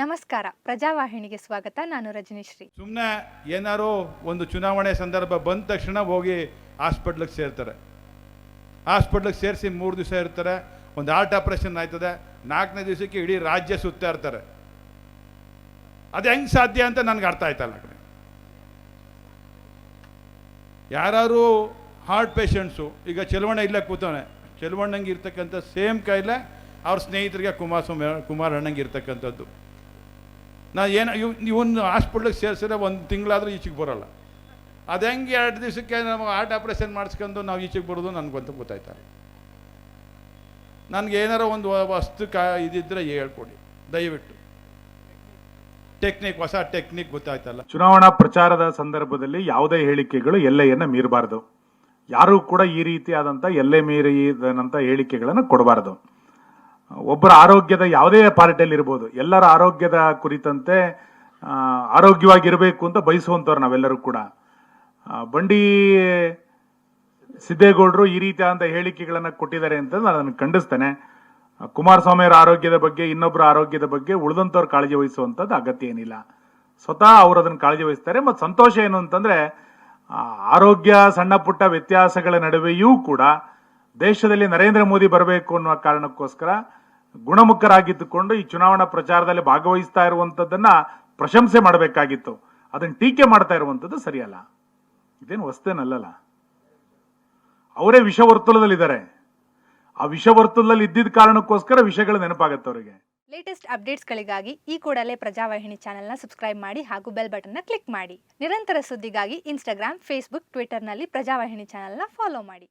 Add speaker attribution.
Speaker 1: ನಮಸ್ಕಾರ. ಪ್ರಜಾವಾಹಿನಿಗೆ ಸ್ವಾಗತ. ನಾನು ರಜನೀಶ್ರೀ.
Speaker 2: ಸುಮ್ಮನೆ ಏನಾರೋ ಒಂದು ಚುನಾವಣೆ ಸಂದರ್ಭ ಬಂದ ತಕ್ಷಣ ಹೋಗಿ ಹಾಸ್ಪಿಟ್ಲಿಗೆ ಸೇರ್ತಾರೆ. ಹಾಸ್ಪಿಟ್ಲಿಗೆ ಸೇರಿಸಿ ಮೂರು ದಿವಸ ಇರ್ತಾರೆ. ಒಂದು ಹಾರ್ಟ್ ಆಪ್ರೇಷನ್ ಆಯ್ತದೆ. ನಾಲ್ಕನೇ ದಿವಸಕ್ಕೆ ಇಡೀ ರಾಜ್ಯ ಸುತ್ತಾ ಇರ್ತಾರೆ. ಅದು ಹೆಂಗೆ ಸಾಧ್ಯ ಅಂತ ನನಗೆ ಅರ್ಥ ಆಯ್ತಲ್ಲ ಯಾರು ಹಾರ್ಟ್ ಪೇಷಂಟ್ಸು, ಈಗ ಚೆಲುವಣ್ಣ ಇಲ್ಲೇ ಕೂತವನೆ. ಚೆಲುವಣ್ಣಂಗೆ ಇರ್ತಕ್ಕಂಥ ಸೇಮ್ ಕಾಯಿಲೆ ಅವ್ರ ಸ್ನೇಹಿತರಿಗೆ ಕುಮಾರ್ ಅಣ್ಣಂಗೆ ಇರ್ತಕ್ಕಂಥದ್ದು. ನಾ ಏನು ಇವ್ ಇವನು ಹಾಸ್ಪಿಟ್ಲಿಗೆ ಸೇರಿಸಿದ್ರೆ ಒಂದು ತಿಂಗಳಾದರೂ ಈಚೆಗೆ ಬರೋಲ್ಲ. ಅದು ಹೆಂಗೆ ಎರಡು ದಿವಸಕ್ಕೆ ನಾವು ಹಾರ್ಟ್ ಆಪ್ರೇಷನ್ ಮಾಡಿಸ್ಕೊಂಡು ನಾವು ಈಚೆಗೆ ಬರೋದು ನನಗಂತೂ ಗೊತ್ತಾಯ್ತಾರೆ. ನನಗೆ ಏನಾರ ಒಂದು ವಸ್ತು ಕ ಇದಿದ್ದರೆ ಹೇಳ್ಕೊಡಿ. ದಯವಿಟ್ಟು. ಟೆಕ್ನಿಕ್ ಹೊಸ ಟೆಕ್ನಿಕ್ ಗೊತ್ತಾಯ್ತಲ್ಲ.
Speaker 3: ಚುನಾವಣಾ ಪ್ರಚಾರದ ಸಂದರ್ಭದಲ್ಲಿ ಯಾವುದೇ ಹೇಳಿಕೆಗಳು ಎಲ್ಲೆಯನ್ನು ಮೀರಬಾರದು. ಯಾರೂ ಕೂಡ ಈ ರೀತಿಯಾದಂಥ ಎಲ್ಲೆ ಮೀರಿದಂಥ ಹೇಳಿಕೆಗಳನ್ನು ಕೊಡಬಾರದು. ಒಬ್ಬರ ಆರೋಗ್ಯದ ಯಾವುದೇ ಪಾರ್ಟಿಯಲ್ಲಿ ಇರ್ಬೋದು, ಎಲ್ಲರ ಆರೋಗ್ಯದ ಕುರಿತಂತೆ ಆರೋಗ್ಯವಾಗಿರಬೇಕು ಅಂತ ಬಯಸುವಂಥವ್ರು ನಾವೆಲ್ಲರೂ ಕೂಡ. ಬಂಡಿ ಸಿದ್ದೇಗೌಡರು ಈ ರೀತಿಯಾದಂಥ ಹೇಳಿಕೆಗಳನ್ನು ಕೊಟ್ಟಿದ್ದಾರೆ ಅಂತ ನಾನು ಅದನ್ನು ಖಂಡಿಸ್ತೇನೆ. ಕುಮಾರಸ್ವಾಮಿಯವರ ಆರೋಗ್ಯದ ಬಗ್ಗೆ, ಇನ್ನೊಬ್ಬರ ಆರೋಗ್ಯದ ಬಗ್ಗೆ ಉಳಿದಂಥವ್ರು ಕಾಳಜಿ ವಹಿಸುವಂಥದ್ದು ಅಗತ್ಯ ಏನಿಲ್ಲ. ಸ್ವತಃ ಅವರು ಅದನ್ನು ಕಾಳಜಿ ವಹಿಸ್ತಾರೆ. ಮತ್ತು ಸಂತೋಷ ಏನು ಅಂತಂದರೆ ಆರೋಗ್ಯ ಸಣ್ಣ ಪುಟ್ಟ ವ್ಯತ್ಯಾಸಗಳ ನಡುವೆಯೂ ಕೂಡ ದೇಶದಲ್ಲಿ ನರೇಂದ್ರ ಮೋದಿ ಬರಬೇಕು ಅನ್ನುವ ಕಾರಣಕ್ಕೋಸ್ಕರ ಗುಣಮುಖರಾಗಿದ್ದುಕೊಂಡು ಈ ಚುನಾವಣಾ ಪ್ರಚಾರದಲ್ಲಿ ಭಾಗವಹಿಸ್ತಾ ಇರುವಂತದ್ದನ್ನ ಪ್ರಶಂಸೆ ಮಾಡಬೇಕಾಗಿತ್ತು. ಅದನ್ನ ಟೀಕೆ ಮಾಡ್ತಾ ಇರುವಂತದ್ದು ಸರಿಯಲ್ಲ. ಇದೇನು ವಸ್ತೇನಲ್ಲಲ್ಲ ಅವರೇ ವಿಷ ವರ್ತುಲದಲ್ಲಿದ್ದಾರೆ ಆ ವಿಷವರ್ತುಲದಲ್ಲಿ ಇದ್ದಿದ್ದ ಕಾರಣಕ್ಕೋಸ್ಕರ ವಿಷಯಗಳು ನೆನಪಾಗತ್ತೆ ಅವರಿಗೆ.
Speaker 1: ಲೇಟೆಸ್ಟ್ ಅಪ್ಡೇಟ್ಸ್ಗಳಿಗಾಗಿ ಈ ಕೂಡಲೇ ಪ್ರಜಾವಾಹಿನಿ ಚಾನೆಲ್ನ ಸಬ್ಸ್ಕ್ರೈಬ್ ಮಾಡಿ ಹಾಗೂ ಬೆಲ್ ಬಟನ್ನ ಕ್ಲಿಕ್ ಮಾಡಿ. ನಿರಂತರ ಸುದ್ದಿಗಾಗಿ ಇನ್ಸ್ಟಾಗ್ರಾಮ್ ಫೇಸ್ಬುಕ್ ಟ್ವಿಟರ್ನಲ್ಲಿ ಪ್ರಜಾವಾಹಿನಿ ಚಾನೆಲ್ನ ಫಾಲೋ ಮಾಡಿ.